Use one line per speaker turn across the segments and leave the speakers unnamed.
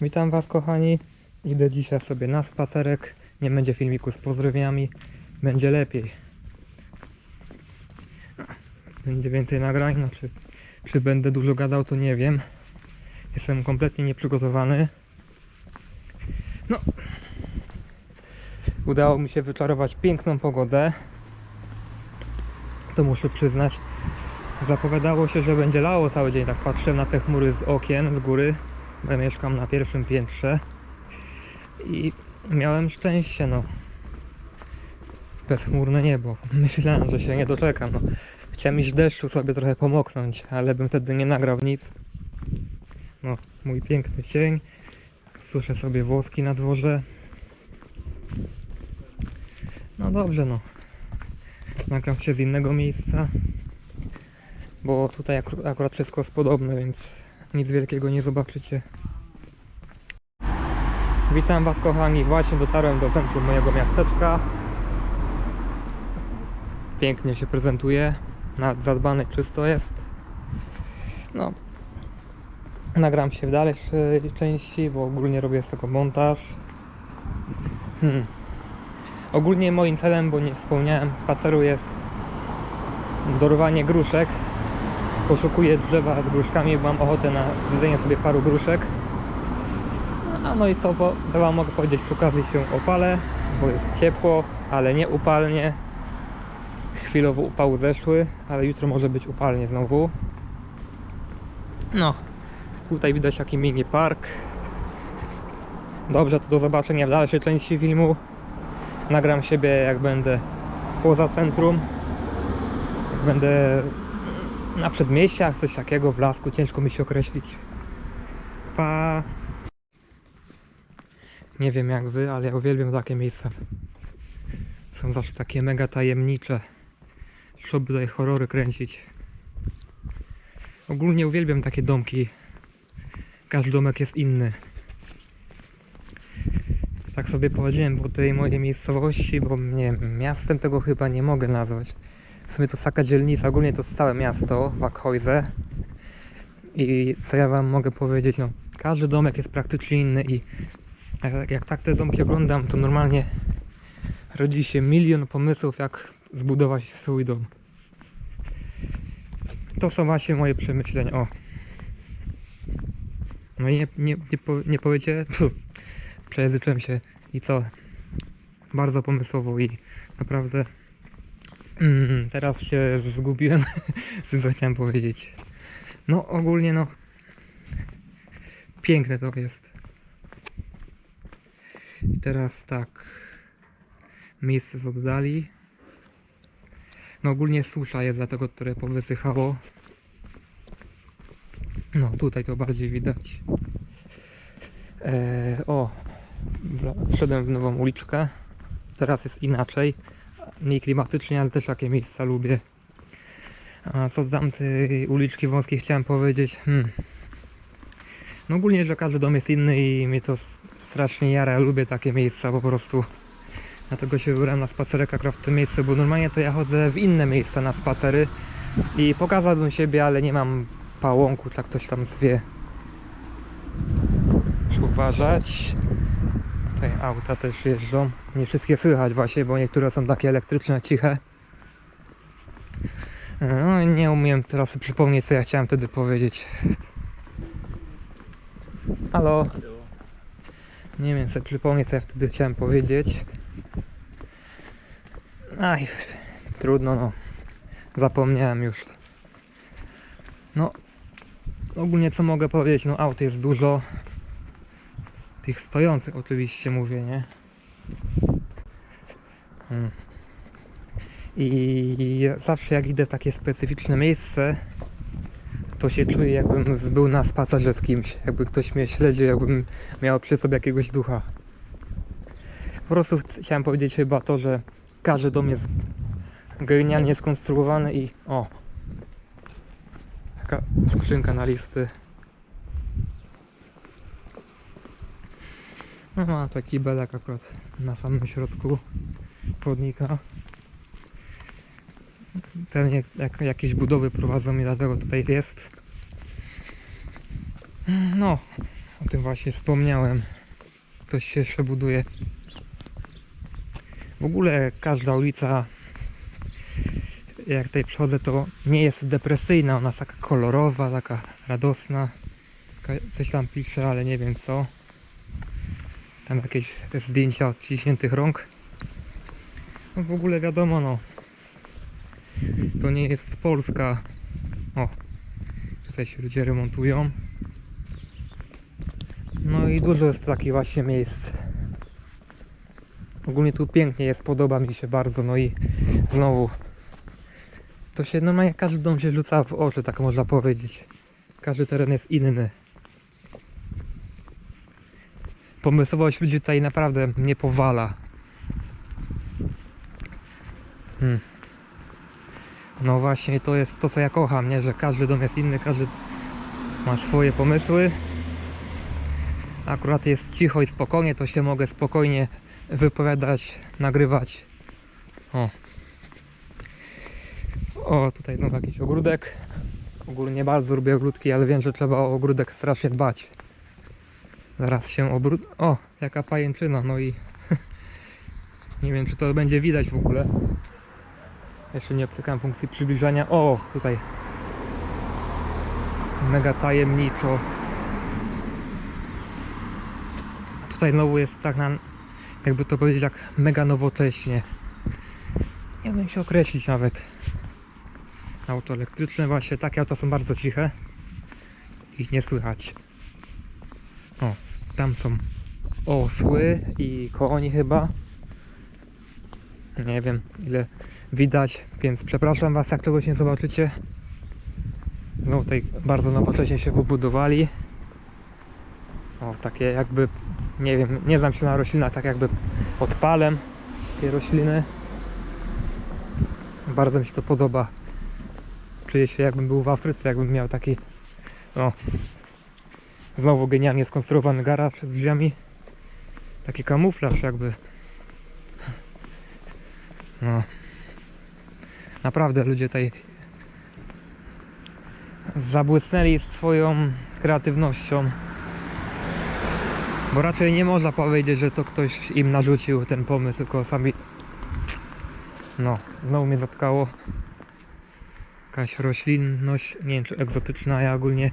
Witam Was kochani. Idę dzisiaj sobie na spacerek. Nie będzie filmiku z pozdrowieniami. Będzie lepiej. Będzie więcej nagrań. Czy, czy będę dużo gadał, to nie wiem. Jestem kompletnie nieprzygotowany. No. Udało mi się wyczarować piękną pogodę. To muszę przyznać. Zapowiadało się, że będzie lało cały dzień. Tak patrzę na te chmury z okien, z góry bo mieszkam na pierwszym piętrze i miałem szczęście, no. Bezchmurne niebo. Myślałem, że się nie doczekam. No. Chciałem iść deszczu sobie trochę pomoknąć, ale bym wtedy nie nagrał nic. No, mój piękny dzień. Suszę sobie włoski na dworze. No dobrze, no. Nagram się z innego miejsca. Bo tutaj akurat wszystko jest podobne, więc nic wielkiego nie zobaczycie. Witam Was kochani, właśnie dotarłem do centrum mojego miasteczka. Pięknie się prezentuje, zadbane czysto jest. No, nagram się w dalszej części, bo ogólnie robię z tego montaż. Hmm. Ogólnie moim celem, bo nie wspomniałem, spaceru jest dorwanie gruszek poszukuję drzewa z gruszkami, mam ochotę na zjedzenie sobie paru gruszek. A no i co, co mogę powiedzieć, przy okazji się opalę, bo jest ciepło, ale nie upalnie. Chwilowo upały zeszły, ale jutro może być upalnie znowu. No, tutaj widać taki mini park. Dobrze, to do zobaczenia w dalszej części filmu. Nagram siebie jak będę poza centrum. Jak będę na przedmieściach, coś takiego w lasku, ciężko mi się określić. Pa. Nie wiem jak wy, ale ja uwielbiam takie miejsca. Są zawsze takie mega tajemnicze. Trzeba tutaj horrory kręcić. Ogólnie uwielbiam takie domki. Każdy domek jest inny. Tak sobie powiedziałem po tej mojej miejscowości, bo nie wiem, miastem tego chyba nie mogę nazwać. W sumie to jest taka dzielnica, ogólnie to jest całe miasto, Waghäuse. I co ja wam mogę powiedzieć, no każdy domek jest praktycznie inny i jak, jak tak te domki oglądam, to normalnie rodzi się milion pomysłów, jak zbudować swój dom. To są właśnie moje przemyślenia. O. No i nie, nie, nie, po, nie powiecie? Przejęzyczyłem się i co? Bardzo pomysłowo i naprawdę Mm, teraz się zgubiłem, co chciałem powiedzieć. No ogólnie no, piękne to jest. I teraz tak, miejsce z oddali. No ogólnie susza jest dlatego, które powysychało. No tutaj to bardziej widać. Eee, o, wszedłem w nową uliczkę. Teraz jest inaczej mniej klimatycznie, ale też takie miejsca lubię. A co z tamtej uliczki wąskiej chciałem powiedzieć? Hmm. No ogólnie, że każdy dom jest inny i mnie to strasznie jara. Ja lubię takie miejsca po prostu. Dlatego się wybrałem na spacerek akurat w tym miejscu, bo normalnie to ja chodzę w inne miejsca na spacery i pokazałbym siebie, ale nie mam pałąku, tak ktoś tam zwie. Uważać. Tutaj auta też jeżdżą. Nie wszystkie słychać właśnie, bo niektóre są takie elektryczne, ciche. No nie umiem teraz przypomnieć, co ja chciałem wtedy powiedzieć. Halo? Nie wiem, sobie przypomnieć, co ja wtedy chciałem powiedzieć. Aj, trudno, no. Zapomniałem już. No, ogólnie co mogę powiedzieć, no aut jest dużo. Tych stojących oczywiście mówię, nie? Mm. I zawsze jak idę w takie specyficzne miejsce, to się czuję jakbym był na spacerze z kimś. Jakby ktoś mnie śledził, jakbym miał przy sobie jakiegoś ducha. Po prostu ch- chciałem powiedzieć chyba to, że każdy dom jest genialnie skonstruowany i o. Taka skrzynka na listy. No ma taki belek akurat na samym środku chodnika. Pewnie jak, jakieś budowy prowadzą i dlatego tutaj jest. No, O tym właśnie wspomniałem. Ktoś się jeszcze buduje. W ogóle każda ulica, jak tutaj przychodzę, to nie jest depresyjna. Ona jest taka kolorowa, taka radosna. Coś tam pisze, ale nie wiem co. Tam jakieś zdjęcia odciśniętych rąk. No w ogóle wiadomo, no. To nie jest Polska. O, tutaj się ludzie remontują. No i dużo jest takich właśnie miejsc. Ogólnie tu pięknie jest, podoba mi się bardzo. No i znowu to się normalnie każdy dom się rzuca w oczy, tak można powiedzieć. Każdy teren jest inny. Pomysłowość ludzi tutaj naprawdę nie powala. Hmm. No właśnie, to jest to, co ja kocham, nie? Że każdy dom jest inny, każdy ma swoje pomysły. Akurat jest cicho i spokojnie, to się mogę spokojnie wypowiadać, nagrywać. O. O, tutaj znowu jakiś ogródek. Ogólnie bardzo lubię ogródki, ale wiem, że trzeba o ogródek strasznie dbać. Zaraz się obrót... O, jaka pajęczyna, no i... nie wiem, czy to będzie widać w ogóle. Jeszcze nie obcykałem funkcji przybliżania. O, tutaj. Mega tajemniczo. Tutaj znowu jest tak na, jakby to powiedzieć, jak mega nowocześnie. Nie wiem się określić nawet. Auto elektryczne, właśnie takie auta są bardzo ciche. Ich nie słychać. O, tam są osły i konie chyba. Nie wiem ile widać, więc przepraszam Was, jak czegoś nie zobaczycie. No tutaj bardzo nowocześnie się pobudowali. O, takie jakby, nie wiem, nie znam się na roślinach, tak jakby odpalem takie rośliny. Bardzo mi się to podoba. Czuję się jakbym był w Afryce, jakbym miał taki, o, znowu genialnie skonstruowany garaż z drzwiami. Taki kamuflaż jakby. No. Naprawdę ludzie tutaj zabłysnęli swoją kreatywnością. Bo raczej nie można powiedzieć, że to ktoś im narzucił ten pomysł, tylko sami. No, znowu mnie zatkało. Jakaś roślinność, nie wiem czy egzotyczna, ja ogólnie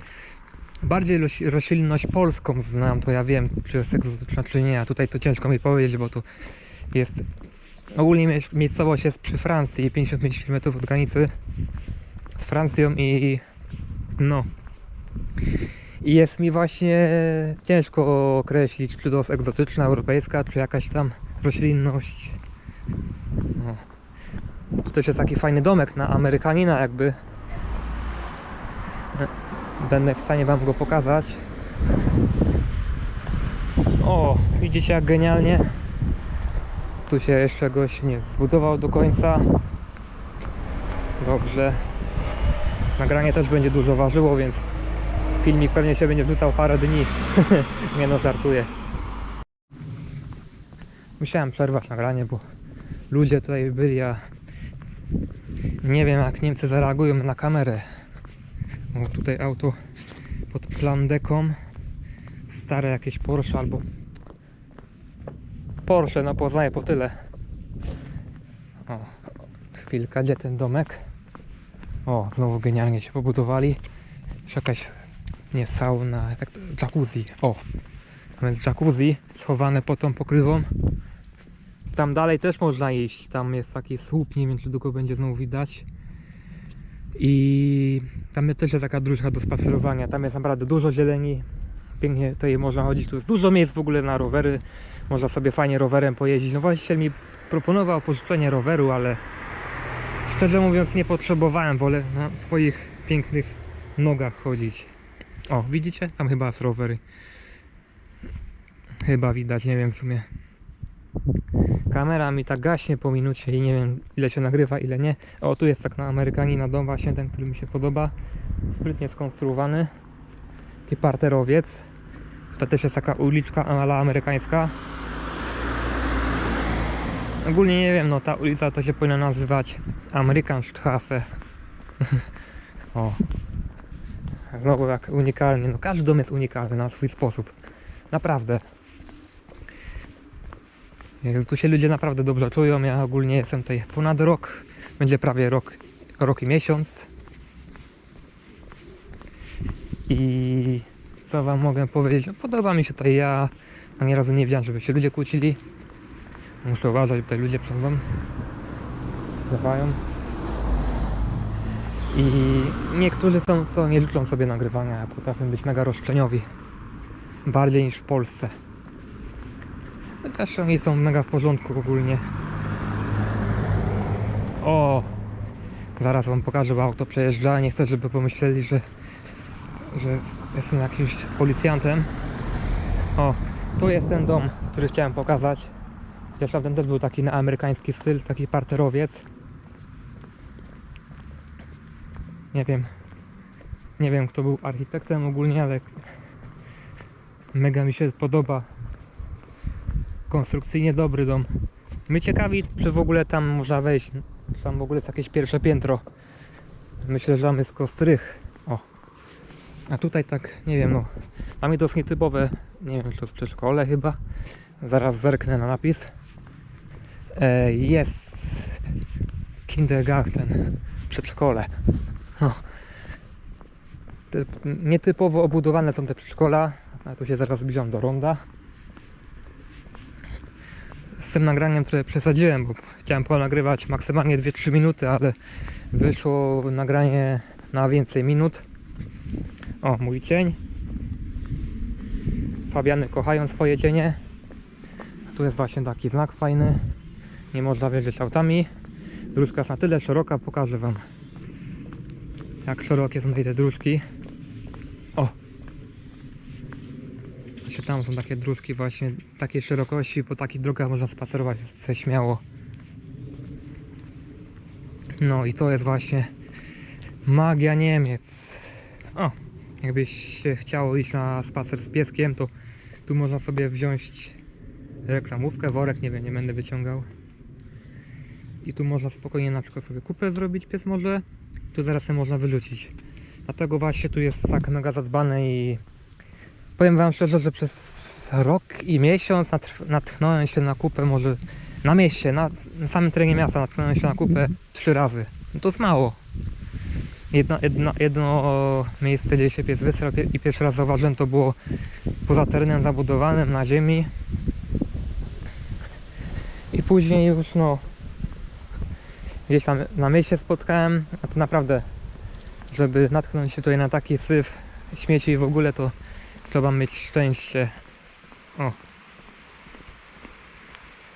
bardziej roś- roślinność polską znam, to ja wiem, czy egzotyczna, czy nie. A tutaj to ciężko mi powiedzieć, bo tu jest. Ogólnie mie- miejscowość jest przy Francji, 55 km od granicy z Francją i no. I jest mi właśnie ciężko określić, czy to jest egzotyczna, europejska, czy jakaś tam roślinność. No. Tu jest taki fajny domek na Amerykanina jakby. Będę w stanie wam go pokazać. O, widzicie jak genialnie. Tu się jeszcze goś nie zbudował do końca. Dobrze. Nagranie też będzie dużo ważyło, więc filmik pewnie się będzie wrzucał parę dni. nie no, żartuję. Musiałem przerwać nagranie, bo ludzie tutaj byli, a nie wiem jak Niemcy zareagują na kamerę. O, tutaj auto pod plandeką. Stare jakieś Porsche albo Porsche, no poznaję po tyle. O, chwilka, gdzie ten domek? O, znowu genialnie się pobudowali. Jeszcze jakaś, nie sauna, jak to, jacuzzi. O, tam jest jacuzzi schowane pod tą pokrywą. Tam dalej też można iść. Tam jest taki słup, nie wiem czy długo będzie znowu widać. I tam też jest taka dróżka do spacerowania. Tam jest naprawdę dużo zieleni. Pięknie tutaj można chodzić. Tu jest dużo miejsc w ogóle na rowery. Można sobie fajnie rowerem pojeździć. No właściciel mi proponował pożyczenie roweru, ale szczerze mówiąc nie potrzebowałem. Wolę na swoich pięknych nogach chodzić. O, widzicie? Tam chyba są rowery. Chyba widać, nie wiem w sumie. Kamera mi tak gaśnie po minucie i nie wiem ile się nagrywa, ile nie. O, tu jest tak na Amerykanina dom właśnie, ten, który mi się podoba. Sprytnie skonstruowany. Taki parterowiec. To też jest taka uliczka amerykańska. Ogólnie nie wiem, no ta ulica to się powinna nazywać Amerikanstrasse. o. Znowu jak unikalnie. No każdy dom jest unikalny na swój sposób. Naprawdę. Jezu, Tu się ludzie naprawdę dobrze czują. Ja ogólnie jestem tutaj ponad rok. Będzie prawie rok, rok i miesiąc. I co wam mogę powiedzieć? No, Podoba mi się tutaj ja. Ani razu nie widziałem, żeby się ludzie kłócili. Muszę uważać, bo tutaj ludzie przchodzą. Zlewają. I niektórzy są, są nie życzą sobie nagrywania, a potrafią być mega roszczeniowi. Bardziej niż w Polsce. Chociaż oni są mega w porządku ogólnie. O! Zaraz wam pokażę, bo auto przejeżdża. Nie chcę, żeby pomyśleli, że, że jestem jakimś policjantem. O, tu jest ten dom, który chciałem pokazać. Chociaż tamten też był taki na amerykański styl, taki parterowiec. Nie wiem. Nie wiem kto był architektem ogólnie, ale mega mi się podoba. Konstrukcyjnie dobry dom. My ciekawi, czy w ogóle tam można wejść. Tam w ogóle jest jakieś pierwsze piętro. Myślę, że tam jest tylko strych. O. A tutaj tak, nie wiem, no. To jest nietypowe. Nie wiem, czy to jest przedszkole chyba. Zaraz zerknę na napis. E, jest kindergarten. Przedszkole. O. Te, nietypowo obudowane są te przedszkola. A tu się zaraz zbliżam do ronda. Z tym nagraniem trochę przesadziłem, bo chciałem ponagrywać maksymalnie 2-3 minuty, ale wyszło nagranie na więcej minut. O, mój cień. Fabiany kochają swoje cienie. Tu jest właśnie taki znak fajny. Nie można wjeżdżać autami. Dróżka jest na tyle szeroka, pokażę Wam jak szerokie są tutaj te dróżki. O! Tam są takie dróżki właśnie takiej szerokości, po takich drogach można spacerować sobie śmiało. No i to jest właśnie magia Niemiec. O! Jakbyś się chciało iść na spacer z pieskiem, to tu można sobie wziąć reklamówkę, worek, nie wiem, nie będę wyciągał. I tu można spokojnie na przykład sobie kupę zrobić, pies może, tu zaraz sobie można wyrzucić. Dlatego właśnie tu jest tak mega zadbane i powiem wam szczerze, że przez rok i miesiąc natknąłem się na kupę może na mieście, na, na samym terenie miasta natknąłem się na kupę trzy razy. No to jest mało. Jedno, jedno, jedno miejsce, gdzie się pies wysrał i pierwszy raz zauważyłem, to było poza terenem zabudowanym na ziemi. I później już no gdzieś tam na mieście spotkałem, a to naprawdę, żeby natknąć się tutaj na taki syf śmieci w ogóle, to trzeba mieć szczęście. O.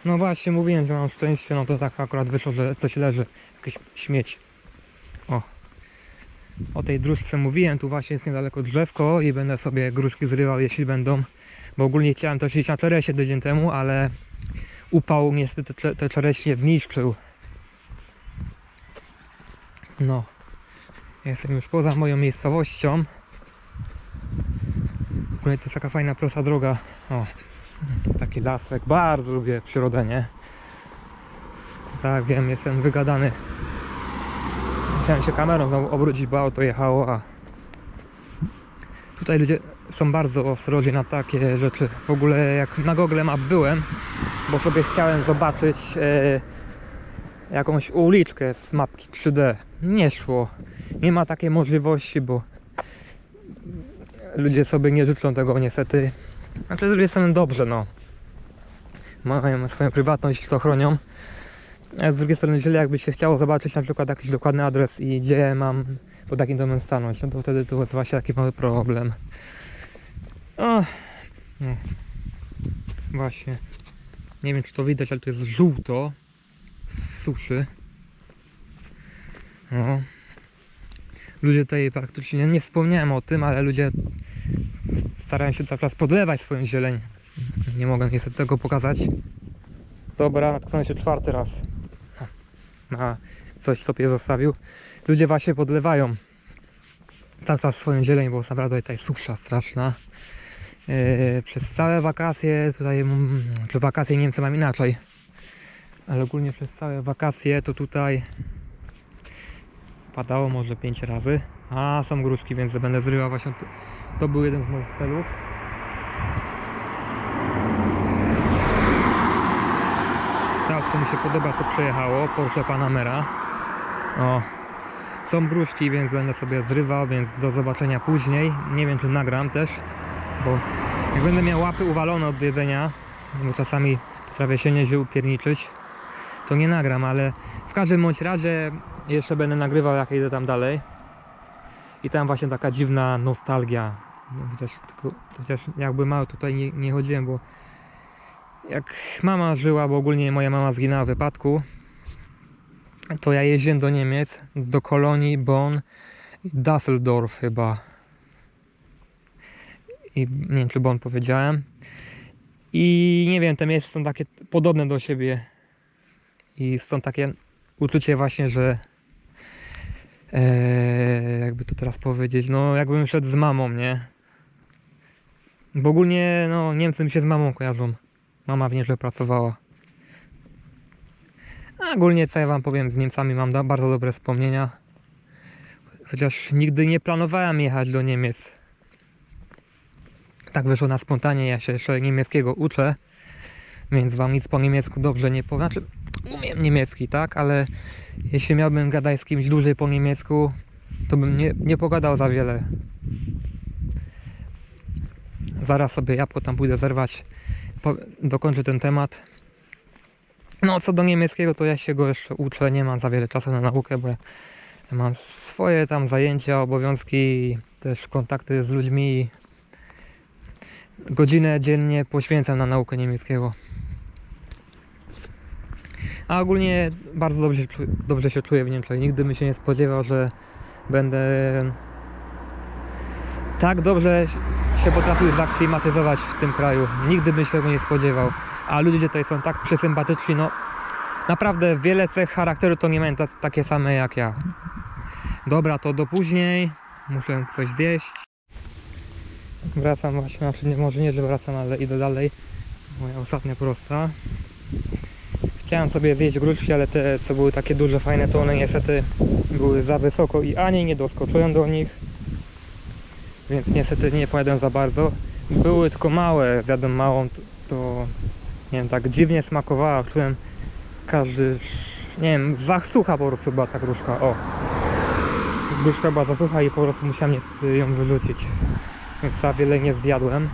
No właśnie, mówiłem, że mam szczęście, no to tak akurat wyszło, że coś leży, jakieś śmieć. O. O tej dróżce mówiłem, tu właśnie jest niedaleko drzewko i będę sobie gruszki zrywał, jeśli będą. Bo ogólnie chciałem to siedzieć na teresie tydzień temu, ale upał niestety te, te czereśnie zniszczył. No. Jestem już poza moją miejscowością. Ogólnie to jest taka fajna, prosta droga. O, taki lasek. Bardzo lubię przyrodę, nie? Tak, wiem, jestem wygadany. Chciałem się kamerą znowu obrócić, bo auto jechało, a tutaj ludzie są bardzo ostrożni na takie rzeczy. W ogóle jak na Google Map byłem, bo sobie chciałem zobaczyć e, jakąś uliczkę z mapki 3D. Nie szło. Nie ma takiej możliwości, bo ludzie sobie nie życzą tego niestety. Znaczy z drugiej strony dobrze, no. Mają swoją prywatność, to chronią. A z drugiej strony źle jakby się chciało zobaczyć na przykład jakiś dokładny adres i gdzie mam pod jakim domem stanąć, no to wtedy to jest właśnie taki mały problem. O, no. Właśnie. Nie wiem czy to widać, ale to jest żółto z suszy. No. Ludzie tutaj praktycznie, nie wspomniałem o tym, ale ludzie starają się cały czas podlewać swoją zieleń. Nie mogę niestety tego pokazać. Dobra, natknąłem się czwarty raz na coś sobie zostawił. Ludzie właśnie podlewają cały czas swoją zieleń, bo naprawdę tutaj susza straszna. Yy, przez całe wakacje, tutaj, mm, czy wakacje Niemcy mam inaczej, ale ogólnie przez całe wakacje to tutaj padało może 5 razy. A są gruszki, więc będę zrywał właśnie. To, był jeden z moich celów. Tak, to mi się podoba co przejechało. Porsche Panamera. O, są gruszki, więc będę sobie zrywał, więc do zobaczenia później. Nie wiem czy nagram też, bo jak będę miał łapy uwalone od jedzenia, bo czasami potrafię się nieźle upierniczyć, to nie nagram, ale w każdym bądź razie jeszcze będę nagrywał jak idę tam dalej. I tam właśnie taka dziwna nostalgia. No, chociaż, tylko, chociaż jakby mało tutaj nie, nie chodziłem, bo jak mama żyła, bo ogólnie moja mama zginęła w wypadku, to ja jeździłem do Niemiec, do Kolonii, Bonn Düsseldorf chyba. I nie wiem, czy Bonn powiedziałem. I nie wiem, te miejsca są takie podobne do siebie. I są takie uczucie właśnie, że e, jakby to teraz powiedzieć, no jakbym szedł z mamą, nie? Bo ogólnie, no Niemcy mi się z mamą kojarzą. Mama w Niemczech pracowała. A ogólnie co ja wam powiem, z Niemcami mam do, bardzo dobre wspomnienia. Chociaż nigdy nie planowałem jechać do Niemiec. Tak wyszło na spontanie, ja się jeszcze niemieckiego uczę. Więc wam nic po niemiecku dobrze nie powiem. Znaczy, umiem niemiecki, tak? Ale jeśli miałbym gadać z kimś dłużej po niemiecku, to bym nie, nie pogadał za wiele. Zaraz sobie jabłko tam pójdę zerwać. Po, dokończę ten temat. No, co do niemieckiego, to ja się go jeszcze uczę. Nie mam za wiele czasu na naukę, bo ja mam swoje tam zajęcia, obowiązki, też kontakty z ludźmi. Godzinę dziennie poświęcam na naukę niemieckiego. A ogólnie bardzo dobrze, dobrze się czuję w Niemczech. Nigdy bym się nie spodziewał, że będę tak dobrze się potrafił zaklimatyzować w tym kraju. Nigdy bym się tego nie spodziewał. A ludzie tutaj są tak przesympatyczni, no naprawdę wiele cech charakteru to nie mają takie same jak ja. Dobra, to do później. Muszę coś zjeść. Wracam właśnie, znaczy nie, może nie, że wracam, ale idę dalej. Moja ostatnia prosta. Chciałem sobie zjeść gruszki, ale te co były takie duże, fajne, to one niestety były za wysoko i ani nie doskoczyłem do nich. Więc niestety nie pojadę za bardzo. Były tylko małe, zjadłem małą, to, to nie wiem, tak dziwnie smakowała. Czułem każdy, nie wiem, za sucha po prostu była ta gruszka, o. Gruszka była za sucha i po prostu musiałem ją wyrzucić. Więc za wiele nie zjadłem.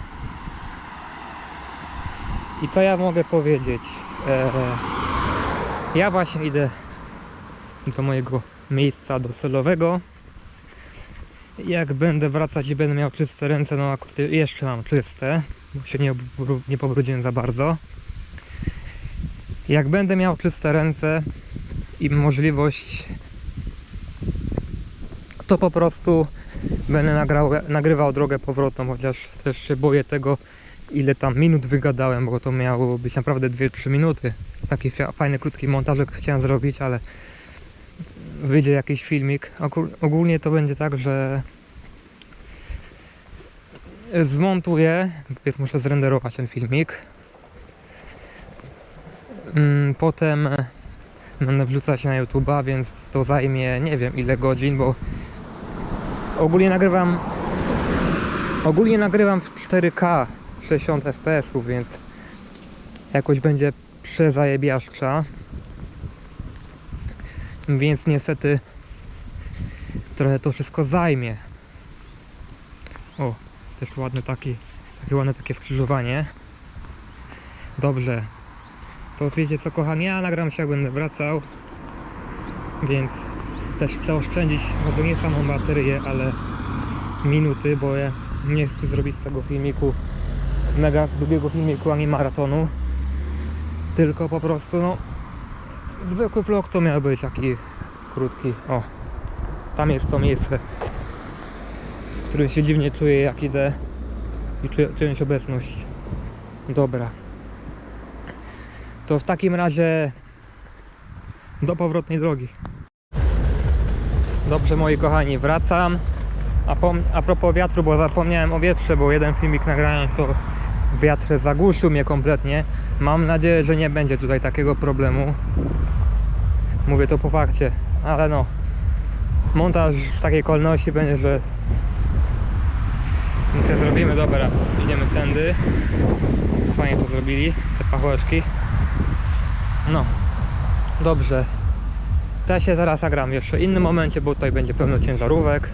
I co ja mogę powiedzieć? Eee, ja właśnie idę do mojego miejsca docelowego. Jak będę wracać i będę miał czyste ręce, no akurat jeszcze mam czyste, bo się nie, nie pobrudziłem za bardzo. Jak będę miał czyste ręce i możliwość, to po prostu będę nagrał, nagrywał drogę powrotną, chociaż też się boję tego, ile tam minut wygadałem, bo to miało być naprawdę 2-3 minuty. Taki fajny, krótki montażek chciałem zrobić, ale wyjdzie jakiś filmik. Ogól- Ogólnie to będzie tak, że zmontuję, najpierw muszę zrenderować ten filmik. Mm, Potem będę wrzucać na YouTube'a, więc to zajmie nie wiem ile godzin, bo ogólnie nagrywam ogólnie nagrywam w 4K 60 fps, więc jakoś będzie przezajebiaszcza. Więc niestety trochę to wszystko zajmie. O, też ładny taki, takie ładne takie skrzyżowanie. Dobrze. To wiecie co kochani, ja nagram się jak będę wracał. Więc też chcę oszczędzić może nie samą baterię, ale minuty, bo ja nie chcę zrobić z tego filmiku mega długiego filmiku, ani maratonu. Tylko po prostu no zwykły vlog to miał być taki krótki. O, tam jest to miejsce, w którym się dziwnie czuję jak idę i czuję czyjąś obecność. Dobra. To w takim razie do powrotnej drogi. Dobrze moi kochani, wracam. A, pom- a propos wiatru, bo zapomniałem o wietrze, bo jeden filmik nagrałem, to wiatr zagłuszył mnie kompletnie. Mam nadzieję, że nie będzie tutaj takiego problemu. Mówię to po fakcie, ale no. montaż w takiej kolejności będzie, że my sobie zrobimy, dobra, idziemy tędy. Fajnie to zrobili, te pachołeczki. No, dobrze. Ja się zaraz nagram w jeszcze innym momencie, bo tutaj będzie pełno ciężarówek.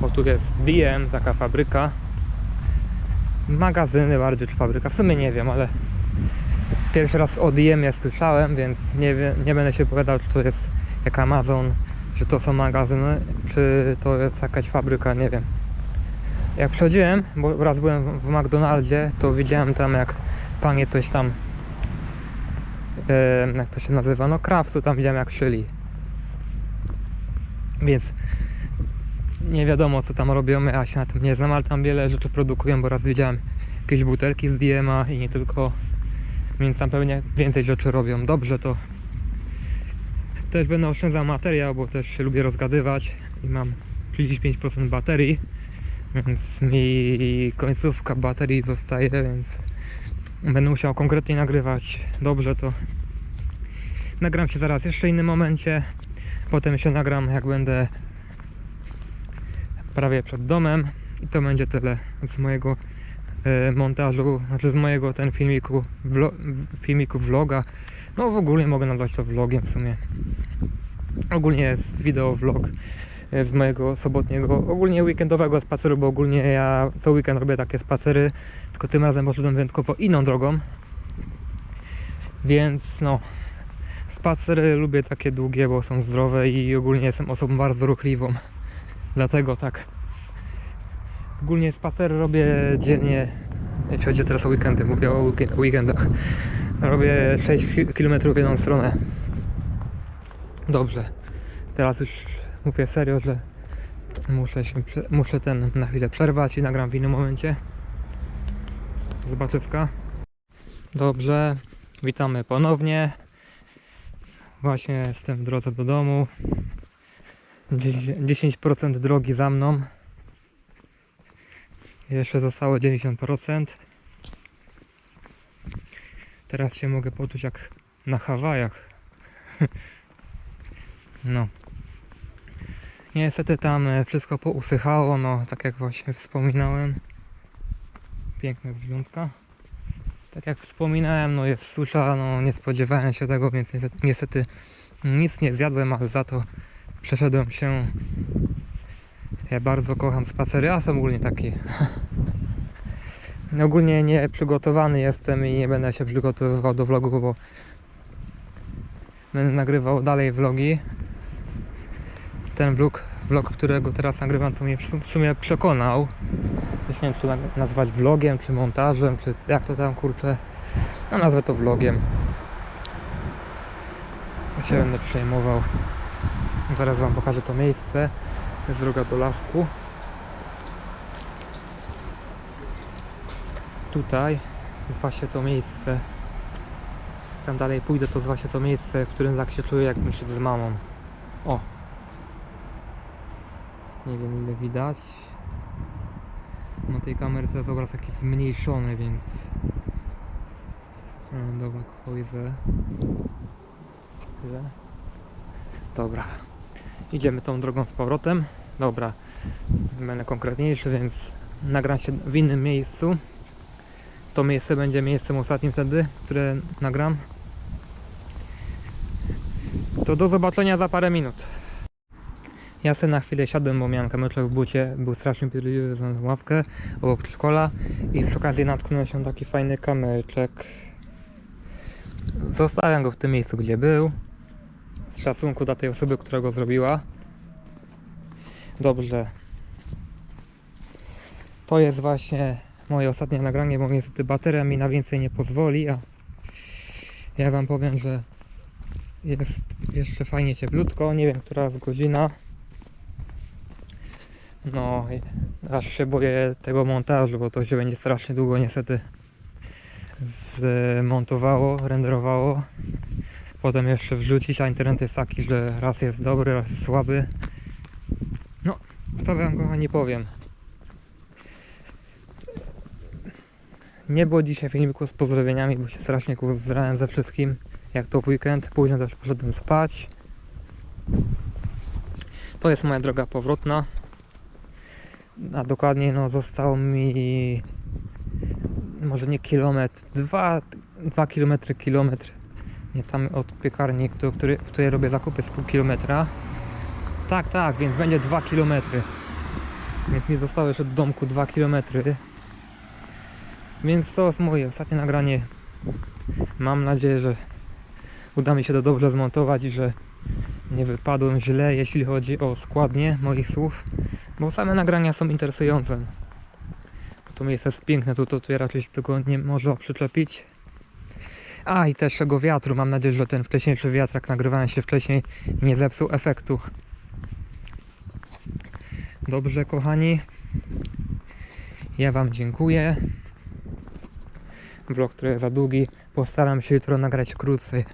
Bo tu jest DM, taka fabryka. Magazyny bardziej, czy fabryka, w sumie nie wiem, ale pierwszy raz o DM słyszałem, więc nie, wie, nie będę się opowiadał, czy to jest jak Amazon, czy to są magazyny, czy to jest jakaś fabryka, nie wiem. Jak przychodziłem, bo raz byłem w McDonaldzie, to widziałem tam jak panie coś tam em, jak to się nazywa, no krawcu tam widziałem jak szyli. Więc nie wiadomo co tam robią, ja się na tym nie znam, ale tam wiele rzeczy produkują, bo raz widziałem jakieś butelki z DMA i nie tylko, więc tam pewnie więcej rzeczy robią. Dobrze to też będę oszczędzał materiał, bo też się lubię rozgadywać i mam 35% baterii, więc mi końcówka baterii zostaje, więc będę musiał konkretnie nagrywać dobrze to nagram się zaraz jeszcze w innym momencie potem się nagram jak będę prawie przed domem i to będzie tyle z mojego e, montażu, znaczy z mojego ten filmiku vlo, filmiku vloga no w ogóle mogę nazwać to vlogiem w sumie ogólnie jest wideo vlog e, z mojego sobotniego, ogólnie weekendowego spaceru, bo ogólnie ja co weekend robię takie spacery, tylko tym razem poszedłem wyjątkowo inną drogą. Więc no, spacery lubię takie długie, bo są zdrowe i ogólnie jestem osobą bardzo ruchliwą. Dlatego tak. Ogólnie spacery robię dziennie, jeśli chodzi teraz o weekendy, mówię o weekend- o weekendach. Robię 6 km w jedną stronę. Dobrze. Teraz już mówię serio, że muszę się, muszę ten na chwilę przerwać i nagram w innym momencie. Zobaczyska. Dobrze, witamy ponownie. Właśnie jestem w drodze do domu. Dzie- 10% drogi za mną. Jeszcze zostało 90%. Teraz się mogę poczuć jak na Hawajach. No. Niestety tam e, wszystko pousychało, no tak jak właśnie wspominałem. Piękne zwierzątka. Tak jak wspominałem, no jest susza, no nie spodziewałem się tego, więc niestety, niestety nic nie zjadłem, ale za to przeszedłem się. Ja bardzo kocham spacery, a jestem ogólnie taki. ogólnie nie przygotowany jestem i nie będę się przygotowywał do vlogu, bo będę nagrywał dalej vlogi. Ten vlog, vlog, którego teraz nagrywam, to mnie w sumie przekonał. Już nie wiem, czy nazwać vlogiem, czy montażem, czy jak to tam kurczę. No nazwę to vlogiem. To się będę przejmował. Zaraz wam pokażę to miejsce. To jest droga do lasku. Tutaj zwa się to miejsce. Tam dalej pójdę, to zwa się to miejsce, w którym tak się czuję, jakbym szedł z mamą. O! Nie wiem ile widać. Na tej kamerce jest obraz jakiś zmniejszony, więc... Dobra, Kojze. Tyle. Dobra. Idziemy tą drogą z powrotem. Dobra. Będę konkretniejszy, więc nagram się w innym miejscu. To miejsce będzie miejscem ostatnim wtedy, które nagram. To do zobaczenia za parę minut. Ja sobie na chwilę siadłem, bo miałem kamyczek w bucie, był strasznie pierdliwy za ławkę obok przedszkola i przy okazji natknąłem się na taki fajny kamyczek. Zostawiam go w tym miejscu, gdzie był. Szacunku dla tej osoby, która go zrobiła. Dobrze. To jest właśnie moje ostatnie nagranie, bo niestety bateria mi na więcej nie pozwoli, a ja wam powiem, że jest jeszcze fajnie cieplutko. Nie wiem, która jest godzina. No, aż się boję tego montażu, bo to się będzie strasznie długo niestety zmontowało, renderowało. Potem jeszcze wrzucić, a internet jest taki, że raz jest dobry, raz jest słaby. No, co wam kochani powiem. Nie było dzisiaj filmiku z pozdrowieniami, bo się strasznie pozdrawiam ze wszystkim, jak to w weekend. Później też poszedłem spać. To jest moja droga powrotna. A dokładniej no zostało mi może nie kilometr, dwa, dwa kilometry, kilometr. Tam od piekarni, który, w której robię zakupy z pół kilometra. Tak, tak, więc będzie dwa kilometry. Więc mi zostało jeszcze do domku 2 km. Więc to jest moje ostatnie nagranie. Mam nadzieję, że uda mi się to dobrze zmontować i że nie wypadłem źle, jeśli chodzi o składnie moich słów. Bo same nagrania są interesujące. To miejsce jest piękne, tu, tu, tu raczej się tego nie może przyczepić. A i też tego wiatru. Mam nadzieję, że ten wcześniejszy wiatr, jak nagrywałem się wcześniej, nie zepsuł efektu. Dobrze, kochani. Ja Wam dziękuję. Vlog trochę za długi. Postaram się jutro nagrać krócej.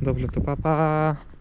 Dobrze, to papa. Pa.